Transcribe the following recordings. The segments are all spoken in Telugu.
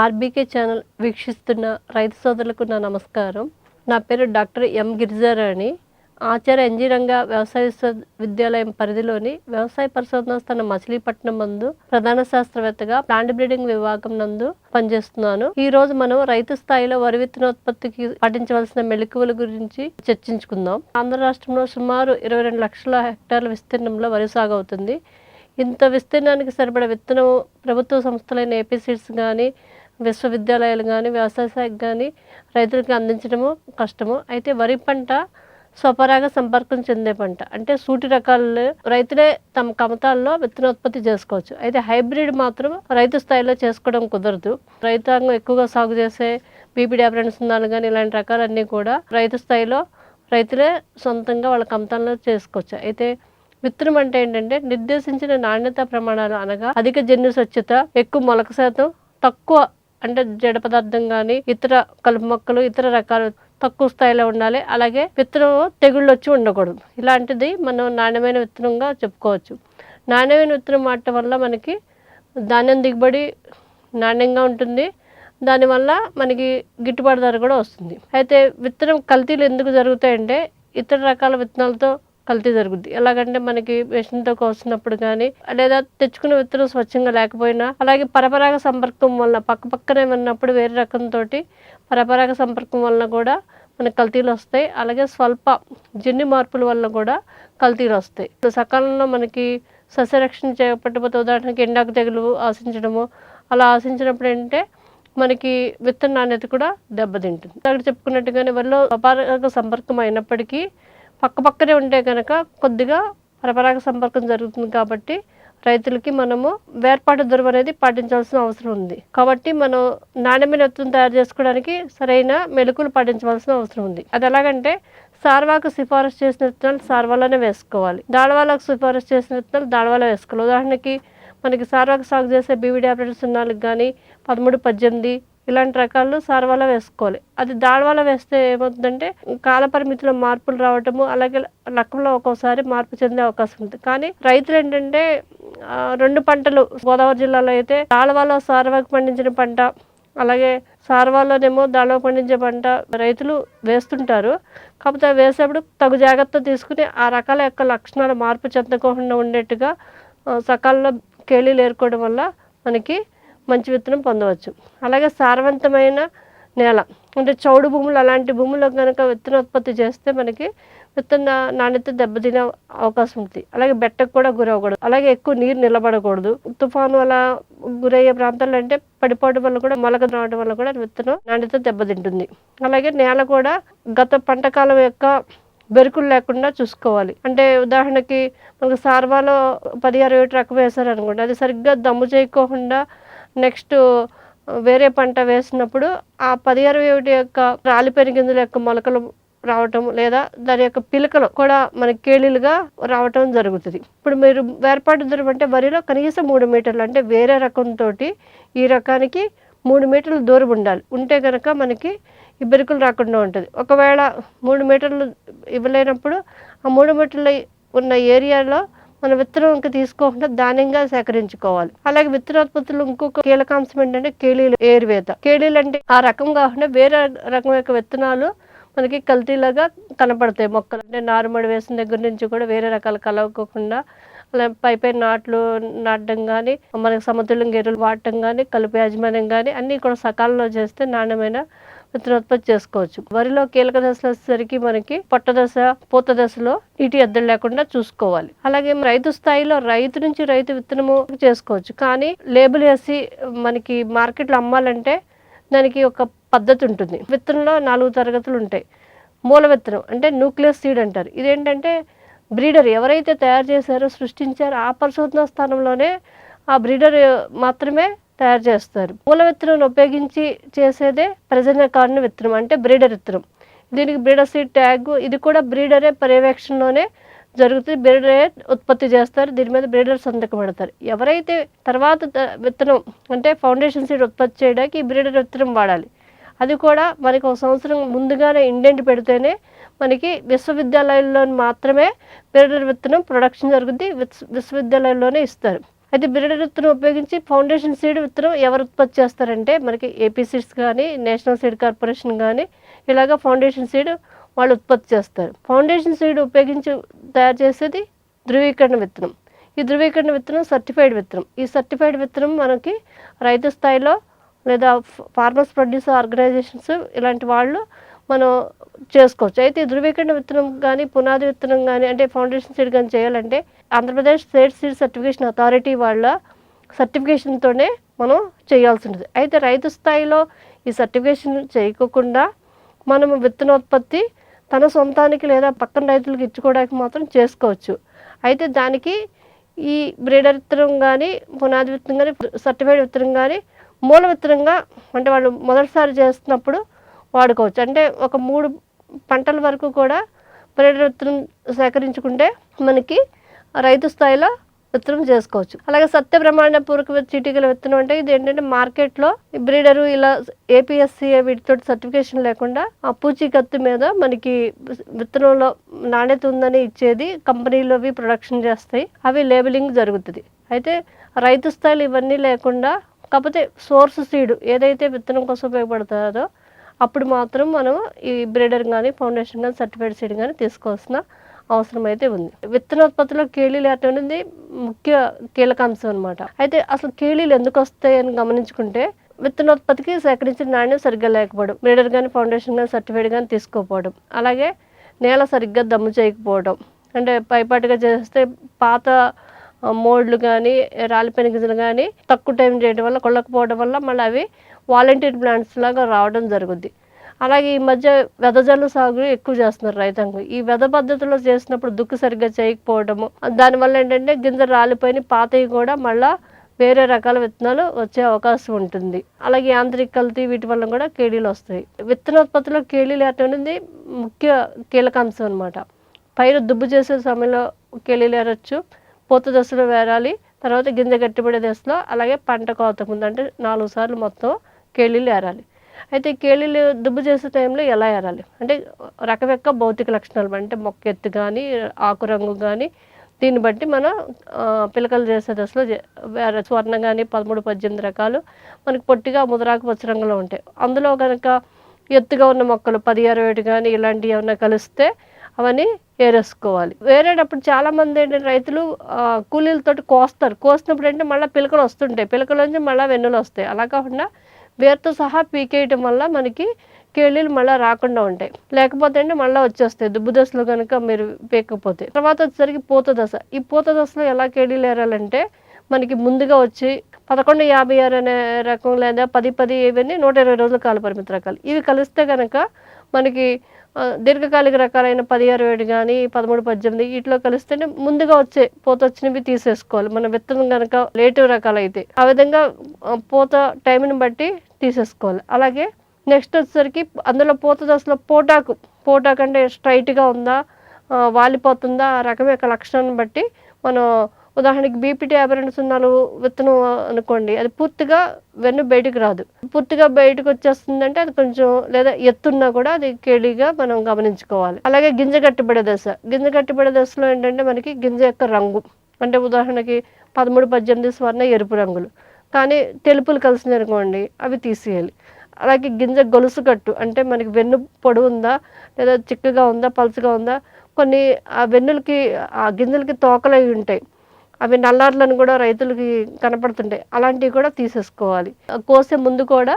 ఆర్బీకే ఛానల్ వీక్షిస్తున్న రైతు సోదరులకు నా నమస్కారం. నా పేరు డాక్టర్ ఎం గిరిజారాణి. ఆచార్య ఎన్జీరంగ వ్యవసాయ విశ్వవిద్యాలయం పరిధిలోని వ్యవసాయ పరిశోధన స్థానం మచిలీపట్నం నందు ప్రధాన శాస్త్రవేత్తగా ప్లాంట్ బ్రీడింగ్ విభాగం నందు పనిచేస్తున్నాను. ఈ రోజు మనం రైతు స్థాయిలో వరి విత్తనోత్పత్తికి పాటించవలసిన మెళకువల గురించి చర్చించుకుందాం. ఆంధ్ర రాష్ట్రంలో సుమారు ఇరవై రెండు లక్షల హెక్టార్ల విస్తీర్ణంలో వరి సాగు అవుతుంది ఇంత విస్తీర్ణానికి సరిపడే విత్తనం ప్రభుత్వ సంస్థలైన ఏపీ సీడ్స్ కానీ విశ్వవిద్యాలయాలు కానీ వ్యవసాయ శాఖ కానీ రైతులకు అందించడము కష్టము. అయితే వరి పంట స్వపరాగ సంపర్కం చెందే పంట. అంటే సూటి రకాలు రైతులే తమ కమతాల్లో విత్తనోత్పత్తి చేసుకోవచ్చు. అయితే హైబ్రిడ్ మాత్రం రైతు స్థాయిలో చేసుకోవడం కుదరదు. రైతాంగం ఎక్కువగా సాగు చేసే బీపీడీ అబ్రెండ్స్ ఉండాలి కానీ ఇలాంటి రకాలన్నీ కూడా రైతు స్థాయిలో రైతులే సొంతంగా వాళ్ళ కమతాల్లో చేసుకోవచ్చు. అయితే విత్తనం అంటే ఏంటంటే నిర్దేశించిన నాణ్యత ప్రమాణాలు అనగా అధిక జన్యు స్వచ్ఛత ఎక్కువ మొలక శాతం తక్కువ అంటే జడ పదార్థం కానీ ఇతర కలుపు మొక్కలు ఇతర రకాలు తక్కువ స్థాయిలో ఉండాలి. అలాగే విత్తనం తెగుళ్ళు వచ్చి ఉండకూడదు. ఇలాంటిది మనం నాణ్యమైన విత్తనంగా చెప్పుకోవచ్చు. నాణ్యమైన విత్తనం వాడటం వల్ల మనకి ధాన్యం దిగుబడి నాణ్యంగా ఉంటుంది. దానివల్ల మనకి గిట్టుబాటు ధర కూడా వస్తుంది. అయితే విత్తనం కల్తీలు ఎందుకు జరుగుతాయంటే ఇతర రకాల విత్తనాలతో కల్తీ జరుగుద్ది. ఎలాగంటే మనకి మెషిన్తో కోసినప్పుడు కానీ లేదా తెచ్చుకున్న విత్తనం స్వచ్ఛంగా లేకపోయినా అలాగే పరపరాగ సంపర్కం వల్ల పక్క పక్కనే ఉన్నప్పుడు వేరే రకంతో పరపరాగ సంపర్కం వలన కూడా మనకి కల్తీలు వస్తాయి. అలాగే స్వల్ప జన్యు మార్పుల వల్ల కూడా కల్తీలు వస్తాయి. సకాలంలో మనకి సస్యరక్షణ చేపట్టకపోతే ఉదాహరణకి ఎండాకు తెగులు ఆశించడము అలా ఆశించినప్పుడు ఏంటంటే మనకి విత్తన నాణ్యత కూడా దెబ్బతింటుంది. అక్కడ చెప్పుకున్నట్టుగానే వరిలో అపారక సంపర్కం అయినప్పటికీ పక్క పక్కనే ఉంటే కనుక కొద్దిగా పరపరాగ సంపర్కం జరుగుతుంది కాబట్టి రైతులకి మనము వేర్పాటు ధర అనేది పాటించాల్సిన అవసరం ఉంది. కాబట్టి మనం నాణ్యమైన ఎత్తును తయారు చేసుకోవడానికి సరైన మెలకులు పాటించవలసిన అవసరం ఉంది. అది ఎలాగంటే సార్వాకు సిఫారసు చేసిన విత్తనాలు సార్వాలోనే వేసుకోవాలి. దాడవాలకు సిఫారసు చేసిన విత్తనాలు దాడవాలో వేసుకోవాలి. ఉదాహరణకి మనకి సార్వాకు సాగు చేసే బీవీడీ ఆపరేటర్ సున్నాలకు కానీ పదమూడు పద్దెనిమిది ఇలాంటి రకాలు సార్వాలో వేసుకోవాలి. అది దాడవాలో వేస్తే ఏమవుతుందంటే కాల పరిమితిలో మార్పులు రావటము అలాగే లక్కంలో ఒక్కోసారి మార్పు చెందే అవకాశం ఉంది. కానీ రైతులు ఏంటంటే రెండు పంటలు గోదావరి జిల్లాలో అయితే దాడవాలో సార్వాకు పండించిన పంట అలాగే సార్వాలోనేమో దాడవ పండించే పంట రైతులు వేస్తుంటారు. కాకపోతే వేసేప్పుడు తగు జాగ్రత్త తీసుకుని ఆ రకాల యొక్క లక్షణాలు మార్పు చెందకుండా ఉండేట్టుగా సకాలంలో కేళీలు ఏరుకోవడం వల్ల మనకి మంచి విత్తనం పొందవచ్చు. అలాగే సారవంతమైన నేల అంటే చౌడు భూములు అలాంటి భూముల్లో కనుక విత్తనోత్పత్తి చేస్తే మనకి విత్తన నాణ్యత దెబ్బతినే అవకాశం ఉంది. అలాగే బెట్టకు కూడా గురవ్వకూడదు. అలాగే ఎక్కువ నీరు నిలబడకూడదు. తుఫాను వల్ల గురయ్యే ప్రాంతాల్లో అంటే పడిపోవడం వల్ల కూడా మొలక రావడం వల్ల కూడా విత్తనం నాణ్యత దెబ్బతింటుంది. అలాగే నేల కూడా గత పంట కాలం యొక్క బెరుకులు లేకుండా చూసుకోవాలి. అంటే ఉదాహరణకి మనకు సార్వాలో పదిహారు ఏడు రకం వేశారు అనుకోండి అది సరిగ్గా దమ్ము చేయకోకుండా నెక్స్ట్ వేరే పంట వేసినప్పుడు ఆ పదిహారు ఏడు యొక్క రాలిపోయిన గింజల యొక్క మొలకలు రావటం లేదా దాని యొక్క పిలకలు కూడా మనకి కేళీలుగా రావటం జరుగుతుంది. ఇప్పుడు మీరు వేర్పాటు దూరం అంటే వరిలో కనీసం మూడు మీటర్లు అంటే వేరే రకంతో ఈ రకానికి మూడు మీటర్లు దూరం ఉండాలి. ఉంటే కనుక మనకి ఈ బెరుకులు రాకుండా ఉంటుంది. ఒకవేళ మూడు మీటర్లు ఇవ్వలేనప్పుడు ఆ మూడు మీటర్లు ఉన్న ఏరియాలో మన విత్తనం ఇంకా తీసుకోకుండా ధాన్యంగా సేకరించుకోవాలి. అలాగే విత్తనోత్పత్తులు ఇంకొక కీలకాంశం ఏంటంటే కేళీలు ఏరువేత. కేళీలు అంటే ఆ రకం కాకుండా వేరే రకం యొక్క విత్తనాలు మనకి కల్తీలాగా కనపడతాయి. మొక్కలు అంటే నారుమడి వేసిన దగ్గర నుంచి కూడా వేరే రకాలు కలవకోకుండా అలా పై పై నాట్లు నాటడం కానీ మనకి సమతుల్యం ఎరువులు వాడటం కానీ కలుపు యాజమాన్యం కానీ అన్నీ కూడా సకాలంలో చేస్తే నాణ్యమైన విత్తనోత్పత్తి చేసుకోవచ్చు. వరిలో కీలక దశలు వచ్చేసరికి మనకి పొట్ట దశ పూత దశలో నీటి ఎద్దలు లేకుండా చూసుకోవాలి. అలాగే రైతు స్థాయిలో రైతు నుంచి రైతు విత్తనము చేసుకోవచ్చు. కానీ లేబుల్ వేసి మనకి మార్కెట్లో అమ్మాలంటే దానికి ఒక పద్ధతి ఉంటుంది. విత్తనంలో నాలుగు తరగతులు ఉంటాయి. మూల విత్తనం అంటే న్యూక్లియస్ సీడ్ అంటారు. ఇదేంటంటే బ్రీడర్ ఎవరైతే తయారు చేశారో సృష్టించారో ఆ పరిశోధన స్థానంలోనే ఆ బ్రీడర్ మాత్రమే తయారు చేస్తారు. మూల విత్తనం ఉపయోగించి చేసేదే ప్రజనకారణ విత్తనం అంటే బ్రీడర్ విత్తనం. దీనికి బ్రీడర్ సీడ్ ట్యాగ్ ఇది కూడా బ్రీడరే పర్యవేక్షణలోనే జరుగుతుంది. బ్రీడరే ఉత్పత్తి చేస్తారు. దీని మీద బ్రీడర్ సంతకం పెడతారు ఎవరైతే తర్వాత విత్తనం అంటే ఫౌండేషన్ సీడ్ ఉత్పత్తి చేయడానికి ఈ బ్రీడర్ విత్తనం వాడాలి. అది కూడా మనకి ఒక సంవత్సరం ముందుగానే ఇండెంట్ పెడితేనే మనకి విశ్వవిద్యాలయాల్లో మాత్రమే బ్రీడర్ విత్తనం ప్రొడక్షన్ జరుగుద్ది. విశ్వవిద్యాలయాల్లోనే ఇస్తారు. అయితే బిరడ విత్తనం ఉపయోగించి ఫౌండేషన్ సీడ్ విత్తనం ఎవరు ఉత్పత్తి చేస్తారంటే మనకి ఏపీ సీడ్స్ కానీ నేషనల్ సీడ్ కార్పొరేషన్ కానీ ఇలాగ ఫౌండేషన్ సీడ్ వాళ్ళు ఉత్పత్తి చేస్తారు. ఫౌండేషన్ సీడ్ ఉపయోగించి తయారు చేసేది ధృవీకరణ విత్తనం. ఈ ధృవీకరణ విత్తనం సర్టిఫైడ్ విత్తనం. ఈ సర్టిఫైడ్ విత్తనం మనకి రైతు స్థాయిలో లేదా ఫార్మర్స్ ప్రొడ్యూస్ ఆర్గనైజేషన్స్ ఇలాంటి వాళ్ళు మనం చేసుకోవచ్చు. అయితే ఈ ధృవీకరణ విత్తనం కానీ పునాది విత్తనం కానీ అంటే ఫౌండేషన్ సీడ్ కానీ చేయాలంటే Andhra Pradesh state seed certification authority వాళ్ళ సర్టిఫికేషన్తోనే మనం చేయాల్సి ఉంటుంది అయితే రైతు స్థాయిలో ఈ సర్టిఫికేషన్ చేయకోకుండా మనం విత్తనోత్పత్తి తన సొంతానికి లేదా పక్కన రైతులకు ఇచ్చుకోవడానికి మాత్రం చేసుకోవచ్చు. అయితే దానికి ఈ బ్రీడర్ విత్తనం కానీ పునాది విత్తనం కానీ సర్టిఫైడ్ విత్తనం కానీ మూల విత్తనంగా అంటే వాళ్ళు మొదటిసారి చేస్తున్నప్పుడు వాడుకోవచ్చు. అంటే ఒక మూడు పంటల వరకు కూడా పర్యటన విత్తనం సేకరించుకుంటే మనకి రైతు స్థాయిలో విత్తనం చేసుకోవచ్చు. అలాగే సత్య ప్రమాణ పూర్వక చీటీగల విత్తనం అంటే ఇది ఏంటంటే మార్కెట్లో బ్రీడరు ఇలా ఏపీఎస్సీఏ వీటితో సర్టిఫికేషన్ లేకుండా ఆ పూచీకత్తు మీద మనకి విత్తనంలో నాణ్యత ఉందని ఇచ్చేది కంపెనీలు అవి ప్రొడక్షన్ చేస్తాయి. అవి లేబులింగ్ జరుగుతుంది. అయితే రైతు స్థాయిలో ఇవన్నీ లేకుండా కాకపోతే సోర్స్ సీడ్ ఏదైతే విత్తనం కోసం ఉపయోగపడుతుందో అప్పుడు మాత్రం మనం ఈ బ్రీడర్ కానీ ఫౌండేషన్ కానీ సర్టిఫైడ్ సీడ్ కానీ తీసుకోవాల్సిన అవసరం అయితే ఉంది. విత్తనోత్పత్తిలో కేళీలు అనేది ముఖ్య కీలక అంశం అనమాట అయితే అసలు కేళీలు ఎందుకు వస్తాయి అని గమనించుకుంటే విత్తనోత్పత్తికి సేకరించిన నాణ్యం సరిగ్గా లేకపోవడం బ్రీడర్ కానీ ఫౌండేషన్ కానీ సర్టిఫైడ్ కానీ తీసుకోకపోవడం అలాగే నేల సరిగ్గా దమ్ము చేయకపోవడం అంటే పైపాటుగా చేస్తే పాత మోడ్లు కానీ రాలిపోయిన గింజలు కానీ తక్కువ టైం చేయడం వల్ల కొల్లకపోవడం వల్ల మళ్ళీ అవి వాలంటీర్ ప్లాంట్స్ లాగా రావడం జరుగుద్ది. అలాగే ఈ మధ్య వెదజల్లు సాగు ఎక్కువ చేస్తున్నారు రైతాంగం. ఈ వెద పద్ధతిలో చేసినప్పుడు దుక్కు సరిగ్గా చేయకపోవడము దానివల్ల ఏంటంటే గింజ రాలిపోయిన పాతవి కూడా మళ్ళా వేరే రకాల విత్తనాలు వచ్చే అవకాశం ఉంటుంది. అలాగే యాంత్రిక కల్తీ వీటి వల్ల కూడా కేడీలు వస్తాయి. విత్తనోత్పత్తిలో కేడీలు అనేది ముఖ్య కీలక అంశం అనమాట పైరు దుబ్బు చేసే సమయంలో కేళీలు ఏరొచ్చు పూత దశలో వేరాలి తర్వాత గింజ గట్టిపడే దశలో అలాగే పంట కోత ముందు అంటే నాలుగు సార్లు మొత్తం కేళీలు ఏరాలి. అయితే కేళీలు దుబ్బు చేసే టైంలో ఎలా ఏరాలి? అంటే రకరక భౌతిక లక్షణాలు అంటే మొక్క ఎత్తు కానీ ఆకు రంగు కానీ దీన్ని బట్టి మనం పిలకలు చేసే దశలో వేరే స్వర్ణ కానీ పదమూడు పద్దెనిమిది రకాలు మనకి పొట్టిగా ముదరాకు పచ్చ రంగులో ఉంటాయి. అందులో కనుక ఎత్తుగా ఉన్న మొక్కలు పది అరవై ఒకటి కానీ ఇలాంటివి ఏమైనా కలిస్తే అవన్నీ ఏరేసుకోవాలి. వేరేటప్పుడు చాలామంది ఏంటంటే రైతులు కూలీలతోటి కోస్తారు. కోసినప్పుడు అంటే మళ్ళీ పిలకలు వస్తుంటాయి. పిలకల నుంచి మళ్ళీ వెన్నులు వస్తాయి. అలా కాకుండా వేరుతో సహా పీకేయటం వల్ల మనకి కేళీలు మళ్ళీ రాకుండా ఉంటాయి. లేకపోతే అంటే మళ్ళీ వచ్చేస్తాయి. దుబ్బు దశలో కనుక మీరు పీకపోతే తర్వాత వచ్చేసరికి పూత దశ. ఈ పూత దశలో ఎలా కేళీలు ఏరాలంటే మనకి ముందుగా వచ్చి పదకొండు యాభై ఆరు అనే రకం లేదా పది పది ఇవన్నీ నూట ఇరవై రోజుల కాల పరిమితి రకాలు. ఇవి కలిస్తే కనుక మనకి దీర్ఘకాలిక రకాలైన పది ఏడు కానీ పదమూడు పద్దెనిమిది వీటిలో కలిస్తేనే ముందుగా వచ్చే పూత వచ్చినవి తీసేసుకోవాలి. మన విత్తనం కనుక లేటు రకాలు అయితే ఆ విధంగా పోత పూత టైంని బట్టి తీసేసుకోవాలి. అలాగే నెక్స్ట్ వచ్చేసరికి అందులో పూత దశలో పోటాకు పోటాకు అంటే స్ట్రైట్గా ఉందా వాలిపోతుందా ఆ రకం యొక్క లక్షణాన్ని బట్టి మనం ఉదాహరణకి బీపీటీ యాభై రెండు సున్నాలు విత్తనం అనుకోండి అది పూర్తిగా వెన్ను బయటకు రాదు. పూర్తిగా బయటకు వచ్చేస్తుందంటే అది కొంచెం లేదా ఎత్తున్నా కూడా అది కేళీగా మనం గమనించుకోవాలి. అలాగే గింజ కట్టుబడే దశ. గింజ కట్టుబడే దశలో ఏంటంటే మనకి గింజ యొక్క రంగు. అంటే ఉదాహరణకి పదమూడు పద్దెనిమిది స్వర్ణ ఎరుపు రంగులు. కానీ తెలుపులు కలిసింది అనుకోండి అవి తీసేయాలి. అలాగే గింజ గొలుసు కట్టు. అంటే మనకి వెన్ను పొడు ఉందా లేదా చిక్కగా ఉందా పలుచగా ఉందా కొన్ని ఆ వెన్నులకి ఆ గింజలకి తోకలు అవి ఉంటాయి. అవి నల్లార్లను కూడా రైతులకి కనపడుతుంటాయి. అలాంటివి కూడా తీసేసుకోవాలి. కోసే ముందు కూడా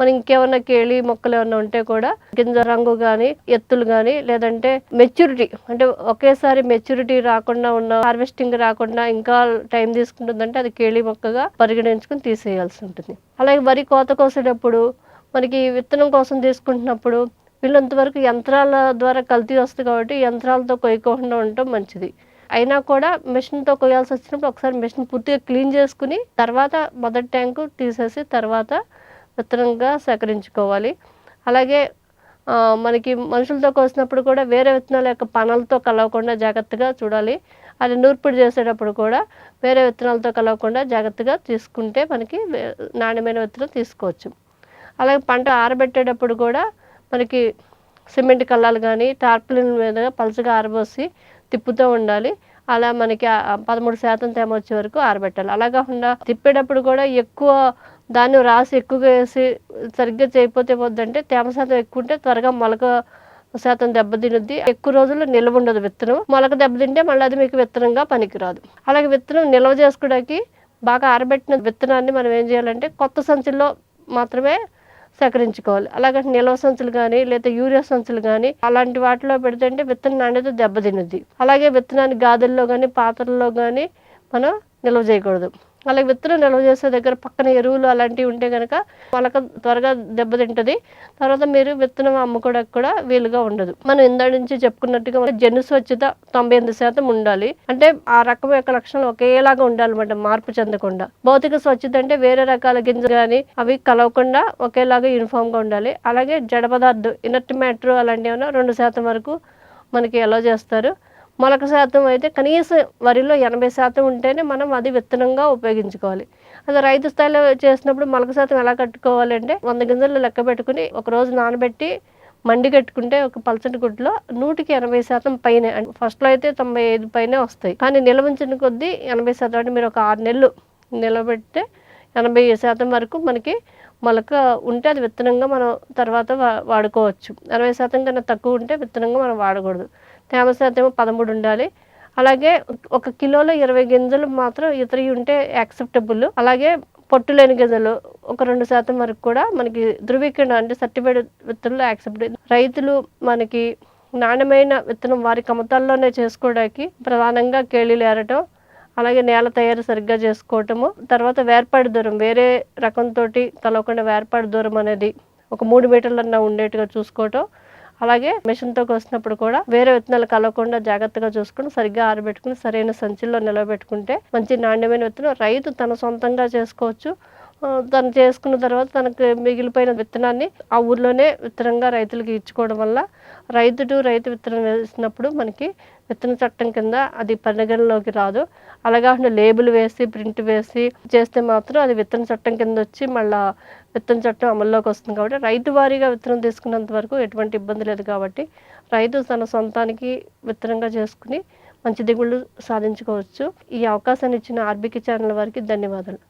మనం ఇంకేమైనా కేళి మొక్కలు ఏమైనా ఉంటే కూడా గింజ రంగు కానీ ఎత్తులు కానీ లేదంటే మెచ్యూరిటీ అంటే ఒకేసారి మెచ్యూరిటీ రాకుండా ఉన్న హార్వెస్టింగ్ రాకుండా ఇంకా టైం తీసుకుంటుందంటే అది కేళి మొక్కగా పరిగణించుకుని తీసేయాల్సి ఉంటుంది. అలాగే వరి కోత కోసేటప్పుడు మనకి విత్తనం కోసం తీసుకుంటున్నప్పుడు వీళ్ళంతవరకు యంత్రాల ద్వారా కల్తీ వస్తుంది కాబట్టి యంత్రాలతో కొయ్యకుండా ఉండటం మంచిది. అయినా కూడా మిషన్తో కొయ్యాల్సి వచ్చినప్పుడు ఒకసారి మిషన్ పూర్తిగా క్లీన్ చేసుకుని తర్వాత మొదటి ట్యాంకు తీసేసి తర్వాత విత్తనంగా సేకరించుకోవాలి. అలాగే మనకి మనుషులతో కోసినప్పుడు కూడా వేరే విత్తనాల యొక్క పనలతో కలవకుండా జాగ్రత్తగా చూడాలి. అది నూర్పిడి చేసేటప్పుడు కూడా వేరే విత్తనాలతో కలవకుండా జాగ్రత్తగా తీసుకుంటే మనకి నాణ్యమైన విత్తనం తీసుకోవచ్చు. అలాగే పంట ఆరబెట్టేటప్పుడు కూడా మనకి సిమెంట్ కల్లాలు కానీ టార్పులిన్ మీద పలుచగా ఆరబోసి తిప్పుతూ ఉండాలి. అలా మనకి పదమూడు శాతం తేమ వచ్చే వరకు ఆరబెట్టాలి. అలా కాకుండా తిప్పేటప్పుడు కూడా ఎక్కువ దాన్ని రాసి ఎక్కువగా వేసి సరిగ్గా చేయకపోతే పోద్దంటే తేమ శాతం ఎక్కువ ఉంటే త్వరగా మొలక శాతం దెబ్బతినుద్ది. ఎక్కువ రోజులు నిల్వ ఉండదు విత్తనం. మొలక దెబ్బతింటే మళ్ళీ అది మీకు విత్తనంగా పనికిరాదు. అలాగే విత్తనం నిల్వ చేసుకోవడానికి బాగా ఆరబెట్టిన విత్తనాన్ని మనం ఏం చేయాలంటే కొత్త సంచుల్లో మాత్రమే సేకరించుకోవాలి. అలాగే నిల్వ సంచులు కానీ లేదా యూరియా సంచులు కానీ అలాంటి వాటిలో పెడితే అంటే విత్తనం నాణ్యత దెబ్బతినుద్ది. అలాగే విత్తనాన్ని గాదుల్లో కానీ పాత్రల్లో కానీ మనం నిల్వ చేయకూడదు. అలాగే విత్తనం నిల్వ చేసే దగ్గర పక్కన ఎరువులు అలాంటివి ఉంటే కనుక వాళ్ళకి త్వరగా దెబ్బతింటది తర్వాత మీరు విత్తనం అమ్ముకోవడానికి కూడా వీలుగా ఉండదు. మనం ఇందా నుంచి చెప్పుకున్నట్టుగా మన జన్ను స్వచ్ఛత తొంభై ఎనిమిది శాతం ఉండాలి. అంటే ఆ రకం యొక్క లక్షణాలు ఒకేలాగా ఉండాలన్నమాట మార్పు చెందకుండా. భౌతిక స్వచ్ఛత అంటే వేరే రకాల గింజలు కానీ అవి కలవకుండా ఒకేలాగా యూనిఫామ్గా ఉండాలి. అలాగే జడ పదార్థం ఇనర్ట్ మ్యాటర్ అలాంటివి ఏమైనా రెండు శాతం వరకు మనకి ఎలా చేస్తారు. మొలక శాతం అయితే కనీసం వరిలో ఎనభై శాతం ఉంటేనే మనం అది విత్తనంగా ఉపయోగించుకోవాలి. అది రైతు స్థాయిలో చేసినప్పుడు మొలక శాతం ఎలా కట్టుకోవాలంటే వంద గింజలు లెక్క పెట్టుకుని ఒక రోజు నానబెట్టి మండి కట్టుకుంటే ఒక పలచటి గుడ్లో నూటికి ఎనభై శాతం పైనే ఫస్ట్లో అయితే తొంభై ఐదు పైనే వస్తాయి. కానీ నిలవించిన కొద్దీ ఎనభై శాతం అంటే మీరు ఒక ఆరు నెలలు నిలబెడితే ఎనభై శాతం వరకు మనకి మొలక ఉంటే అది విత్తనంగా మనం తర్వాత వా- వాడుకోవచ్చు. అరవై శాతం కన్నా తక్కువ ఉంటే విత్తనంగా మనం వాడకూడదు. తేమ శాతం పదమూడు ఉండాలి. అలాగే ఒక కిలోలో ఇరవై గింజలు మాత్రం ఇతర ఉంటే యాక్సెప్టబుల్. అలాగే పొట్టు లేని గింజలు ఒక రెండు శాతం వరకు కూడా మనకి ధృవీకరణ అంటే సర్టిఫైడ్ విత్తనాలు యాక్సెప్ట్ రైతులు మనకి నాణ్యమైన విత్తనం వారి కమతాల్లోనే చేసుకోవడానికి ప్రధానంగా కేళీలు ఏరటం అలాగే నేల తయారు సరిగ్గా చేసుకోవటము. తర్వాత వేర్పాడు దూరం వేరే రకంతో కలవకుండా వేర్పాడు దూరం అనేది ఒక మూడు మీటర్లన్నా ఉండేట్టుగా చూసుకోవటం. అలాగే మిషన్తో కోసినప్పుడు కూడా వేరే విత్తనాలు కలవకుండా జాగ్రత్తగా చూసుకుని సరిగ్గా ఆరబెట్టుకుని సరైన సంచుల్లో నిలబెట్టుకుంటే మంచి నాణ్యమైన విత్తనం. రైతు తన సొంతంగా చేసుకోవచ్చు. తను చేసుకున్న తర్వాత తనకు మిగిలిపోయిన విత్తనాన్ని ఆ ఊర్లోనే విత్తనంగా రైతులకు ఇచ్చుకోవడం వల్ల రైతుడు రైతు విత్తనం వేసినప్పుడు మనకి విత్తన చట్టం కింద అది పరిగణలోకి రాదు. అలాగా లేబుల్ వేసి ప్రింట్ వేసి చేస్తే మాత్రం అది విత్తన చట్టం కింద వచ్చి మళ్ళా విత్తన చట్టం అమల్లోకి వస్తుంది కాబట్టి రైతు వారీగా విత్తనం తీసుకున్నంత వరకు ఎటువంటి ఇబ్బంది లేదు కాబట్టి రైతు తన సొంతానికి విత్తనంగా చేసుకుని మంచి దిగుళ్ళు సాధించుకోవచ్చు. ఈ అవకాశాన్ని ఇచ్చిన ఆర్బికి ఛానల్ వారికి ధన్యవాదాలు.